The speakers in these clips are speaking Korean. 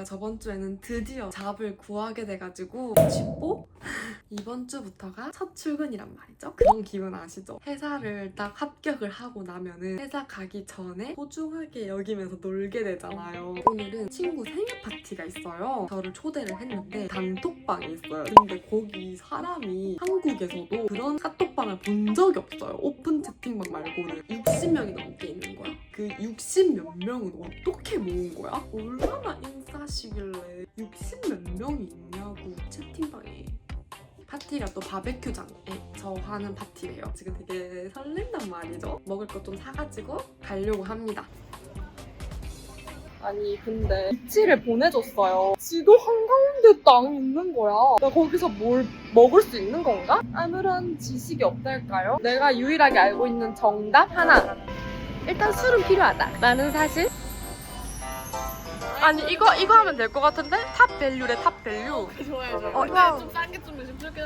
제가 저번 주에는 드디어 잡을 구하게 돼가지고 집보 이번 주부터가 첫 출근이란 말이죠. 그런 기분 아시죠? 회사를 딱 합격을 하고 나면은 회사 가기 전에 소중하게 여기면서 놀게 되잖아요. 오늘은 친구 생일 파티가 있어요. 저를 초대를 했는데 단톡방이 있어요. 근데 거기 사람이 한국에서도 그런 카톡방을 본 적이 없어요. 오픈 채팅방 말고는 60명이 넘게 있는 거야. 그 60 몇 명은 어떻게 모은 거야? 얼마나 인 싸시길래 60몇 명이 있냐고 채팅방에. 파티가 또 바베큐장에서 하는 파티래요. 지금 되게 설렌단 말이죠. 먹을 것 좀 사가지고 가려고 합니다. 아니 근데 위치를 보내줬어요. 지도 한가운데 땅 있는 거야. 나 거기서 뭘 먹을 수 있는 건가? 아무런 지식이 없달까요? 내가 유일하게 알고 있는 정답 하나. 일단 술은 필요하다. 라는 사실. 아니 이거 이거 하면 될 것 같은데? 탑 밸류래 탑 밸류. 좋아요, 좋아요. 어, 근데 이거- 좀싼 게좀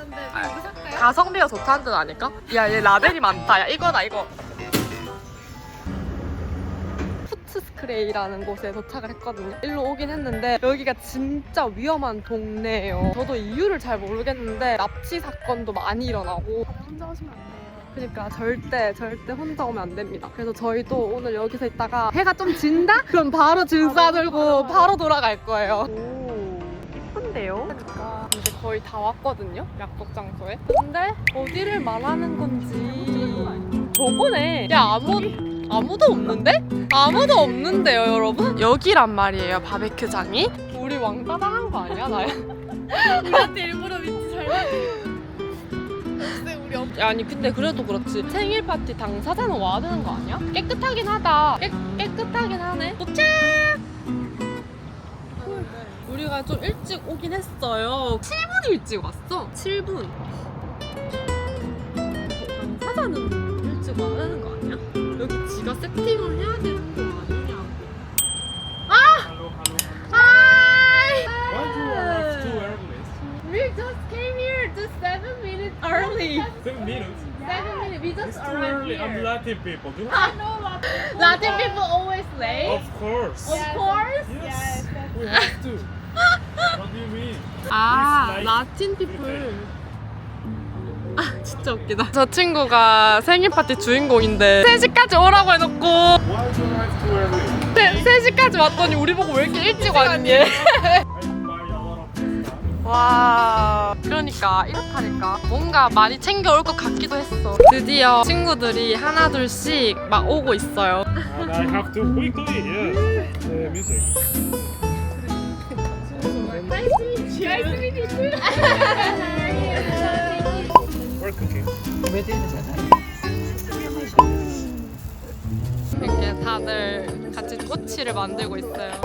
한데 아, 이거 살까요? 가성비가 좋다는 뜻 아닐까? 야 얘 라벨이 많다. 야 이거다 이거. 푸츠스크레이라는 곳에 도착을 했거든요. 일로 오긴 했는데 여기가 진짜 위험한 동네예요. 저도 이유를 잘 모르겠는데 납치 사건도 많이 일어나고 혼자 오시면 안 돼요. 그러니까 절대 절대 혼자 오면 안 됩니다. 그래서 저희도 오늘 여기서 있다가 해가 좀 진다? 그럼 바로 짐 싸들고 바로 돌아갈 거예요. 오, 예쁜데요? 그러니까 이제 거의 다 왔거든요. 약속 장소에. 근데 어디를 말하는 건지 저거네. 야 아무 아무도 없는데? 아무도 없는데요, 여러분? 여기란 말이에요, 바베큐장이. 우리 왕따 당한 거 아니야, 나야? 우리한테 일부러 위치 잘. 근 아니 근데 그래도 그렇지. 생일 파티 당사자는 와야 되는 거 아니야? 깨끗하긴 하다. 깨, 깨끗하긴 하네. 도착! 우리가 좀 일찍 오긴 했어요. 7분 일찍 왔어. 7분. 당사자는 일찍 와야 되는 거 아니야? 여기 지가 세팅을 해야 되는 거 아니냐고 Hello, hello. 하이 Why do you arrive too early? We just came here just seven minutes early Seven minutes. Seven minutes. We It's too early. I'm. Latin people. Do I know Latin. Latin people always late Of course. Of course Yes. We have to. What do you mean? 아, 라틴 피플. 아, 진짜 웃기다. 저 친구가 생일 파티 주인공인데 3시까지 오라고 해놓고 Why do you arrive too early? 3, 3시까지 왔더니 우리 보고 왜 이렇게 일찍 왔니? 와, 그러니까 이렇다니까. 뭔가 많이 챙겨올 것 같기도 했어. 드디어 친구들이 하나 둘씩 막 오고 있어요. And I have to quickly, yes. The music. We're cooking. 이렇게 다들 같이 꼬치를 만들고 있어요.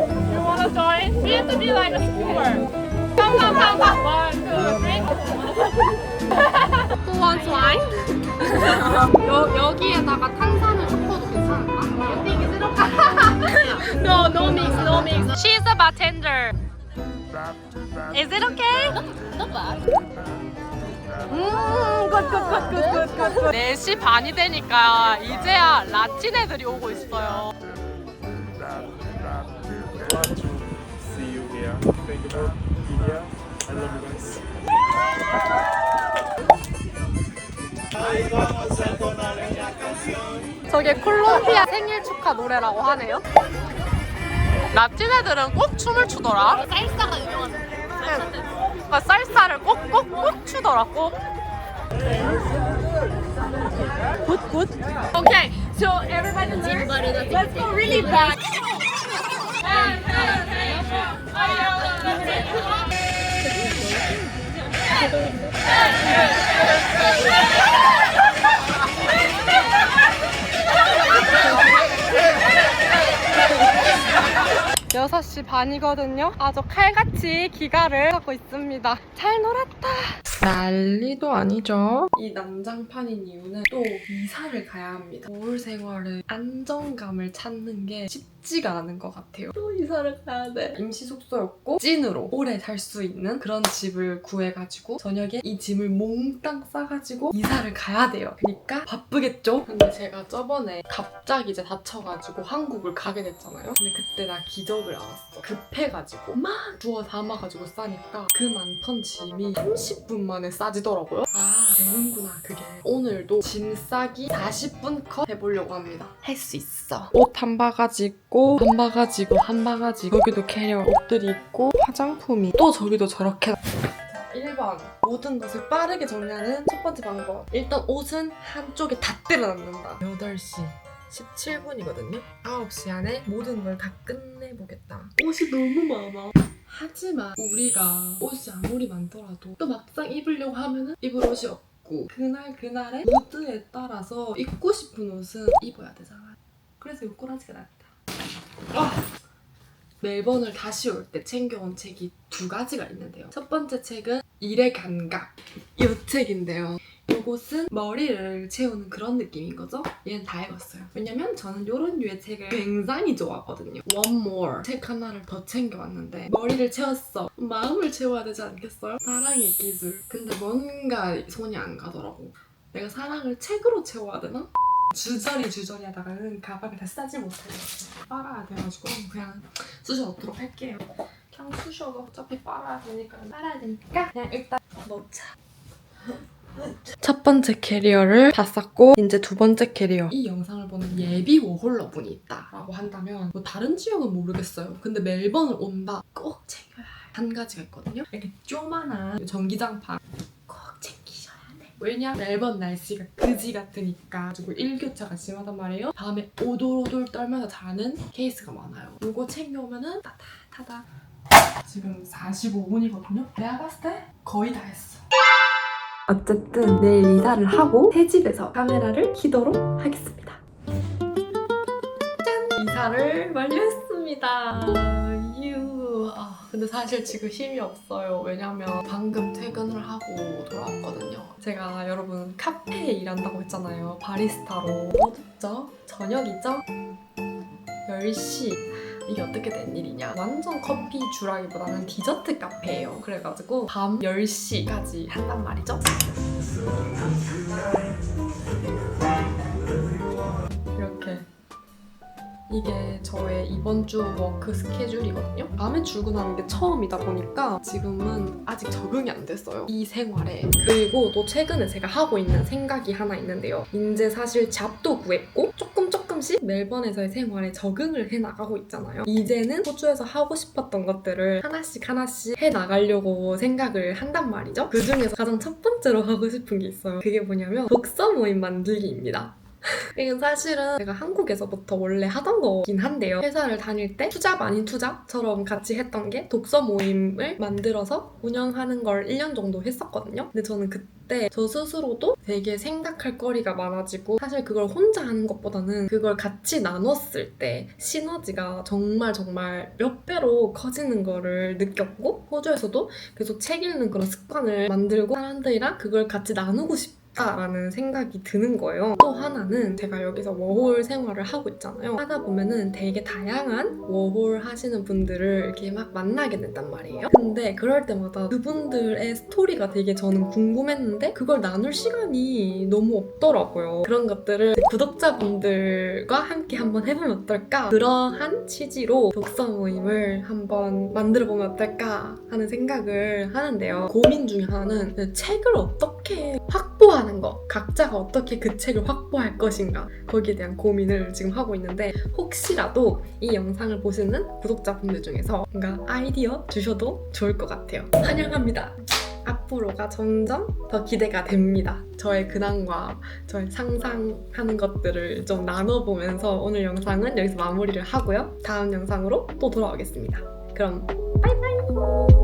Wanna join? We have to be like a score. Come, come, come, come. One, two, three. Who wants wine? 여, 여기에다가 탄산을 섞어도 괜찮을까? You think is it okay? no, no mix, no mix. She's a bartender. Is it okay? Not bad. 음, 굿굿굿굿굿굿. 4시 반이 되니까 이제야 라틴 애들이 오고 있어요. I love you guys. 저게 콜롬비아 생일 축하 노래라고 하네요. 라틴 애들은 꼭 춤을 추더라. 쌀사가. 그러니까 쌀사를 꼭 꼭 꼭 추더라 꼭. 굿굿. Okay, so everybody let's, let's go really back. 여섯 시 반이거든요. 아주 칼같이 기가를 하고 있습니다. 잘 놀았다. 난리도 아니죠. 이 난장판인 이유는 또 이사를 가야 합니다. 겨울 생활에 안정감을 찾는 게 쉽지가 않은 것 같아요. 또 이사를 가야 돼. 임시 숙소였고 찐으로 오래 살 수 있는 그런 집을 구해가지고 저녁에 이 짐을 몽땅 싸가지고 이사를 가야 돼요. 그러니까 바쁘겠죠? 근데 제가 저번에 갑자기 이제 다쳐가지고 한국을 가게 됐잖아요. 근데 그때 나 기적을 알았어. 급해가지고 막 주워 담아가지고 싸니까 그 많던 짐이 30분 만에 싸지더라고요. 아 되는구나 그게. 오늘도 짐 싸기 40분 컷 해보려고 합니다. 할 수 있어. 옷 한 바가지 있고 한 바가지 있고 한 바가지 있고 여기도 캐리어 옷들이 있고 화장품이 또 저기도 저렇게 1번 모든 것을 빠르게 정리하는 첫 번째 방법 일단 옷은 한쪽에 다 때려 놨는다 8시 17분이거든요 9시 안에 모든 걸 다 끝내보겠다 옷이 너무 많아 하지만 우리가 옷이 아무리 많더라도 또 막상 입으려고 하면은 입을 옷이 없고 그날 그날의 무드에 따라서 입고 싶은 옷은 입어야 되잖아 그래서 이 꼬라지가 낫다 아! 멜번을 다시 올 때 챙겨온 책이 두 가지가 있는데요. 첫 번째 책은 일의 감각. 이 책인데요. 이곳은 머리를 채우는 그런 느낌인 거죠? 얘는 다 읽었어요. 왜냐면 저는 이런 류의 책을 굉장히 좋아하거든요. One more. 책 하나를 더 챙겨왔는데 머리를 채웠어. 마음을 채워야 되지 않겠어요? 사랑의 기술. 근데 뭔가 손이 안 가더라고. 내가 사랑을 책으로 채워야 되나? 주저리 주저리 하다가는 가방에 다 싸지 못하겠어. 빨아야 돼가지고 그냥 쑤셔 넣도록 할게요. 그냥 쑤셔가 어차피 빨아야 되니까 빨아야 되니까 그냥 일단 넣자. 첫 번째 캐리어를 다 쌌고 이제 두 번째 캐리어. 이 영상을 보는 예비 워홀러 분이 있다라고 한다면 뭐 다른 지역은 모르겠어요. 근데 멜번을 온다. 꼭 챙겨야 할 한 가지가 있거든요. 이렇게 쪼만한 전기장판 꼭 챙기셔야 돼. 왜냐? 멜번 날씨가 그지 같으니까 가지고 일교차가 심하단 말이에요. 밤에 오돌오돌 떨면서 자는 케이스가 많아요. 이거 챙겨오면은 따뜻하다. 지금 45분이거든요. 내가 봤을 때 거의 다 했어 어쨌든 내일 이사를 하고 새 집에서 카메라를 키도록 하겠습니다. 짠! 이사를 완료했습니다. 유. 아, 근데 사실 지금 힘이 없어요. 왜냐면 방금 퇴근을 하고 돌아왔거든요. 제가 여러분 카페에 일한다고 했잖아요. 바리스타로. 어둡죠? 저녁이죠? 10시. 이게 어떻게 된 일이냐 완전 커피 주라기보다는 디저트 카페예요 그래가지고 밤 10시까지 한단 말이죠 이렇게 이게 저의 이번 주 워크 스케줄이거든요. 밤에 출근하는 게 처음이다 보니까 지금은 아직 적응이 안 됐어요. 이 생활에. 그리고 또 최근에 제가 하고 있는 생각이 하나 있는데요. 이제 사실 잡도 구했고 조금 조금씩 멜번에서의 생활에 적응을 해 나가고 있잖아요. 이제는 호주에서 하고 싶었던 것들을 하나씩 하나씩 해 나가려고 생각을 한단 말이죠. 그 중에서 가장 첫 번째로 하고 싶은 게 있어요. 그게 뭐냐면 독서 모임 만들기입니다. 이건 사실은 제가 한국에서부터 원래 하던 거긴 한데요. 회사를 다닐 때 투잡 아닌 투잡처럼 같이 했던 게 독서 모임을 만들어서 운영하는 걸 1년 정도 했었거든요. 근데 저는 그때 저 스스로도 되게 생각할 거리가 많아지고 사실 그걸 혼자 하는 것보다는 그걸 같이 나눴을 때 시너지가 정말 정말 몇 배로 커지는 거를 느꼈고 호주에서도 계속 책 읽는 그런 습관을 만들고 사람들이랑 그걸 같이 나누고 싶 라는 생각이 드는 거예요. 또 하나는 제가 여기서 워홀 생활을 하고 있잖아요. 하다 보면은 되게 다양한 워홀 하시는 분들을 이렇게 막 만나게 된단 말이에요. 근데 그럴 때마다 그분들의 스토리가 되게 저는 궁금했는데 그걸 나눌 시간이 너무 없더라고요. 그런 것들을 구독자분들과 함께 한번 해보면 어떨까? 그러한 취지로 독서 모임을 한번 만들어 보면 어떨까 하는 생각을 하는데요. 고민 중에 하나는 책을 어떻게 확보하는 거, 각자가 어떻게 그 책을 확보할 것인가 거기에 대한 고민을 지금 하고 있는데 혹시라도 이 영상을 보시는 구독자분들 중에서 뭔가 아이디어 주셔도 좋을 것 같아요. 환영합니다. 앞으로가 점점 더 기대가 됩니다. 저의 근황과 저의 상상하는 것들을 좀 나눠보면서 오늘 영상은 여기서 마무리를 하고요. 다음 영상으로 또 돌아오겠습니다. 그럼 바이바이!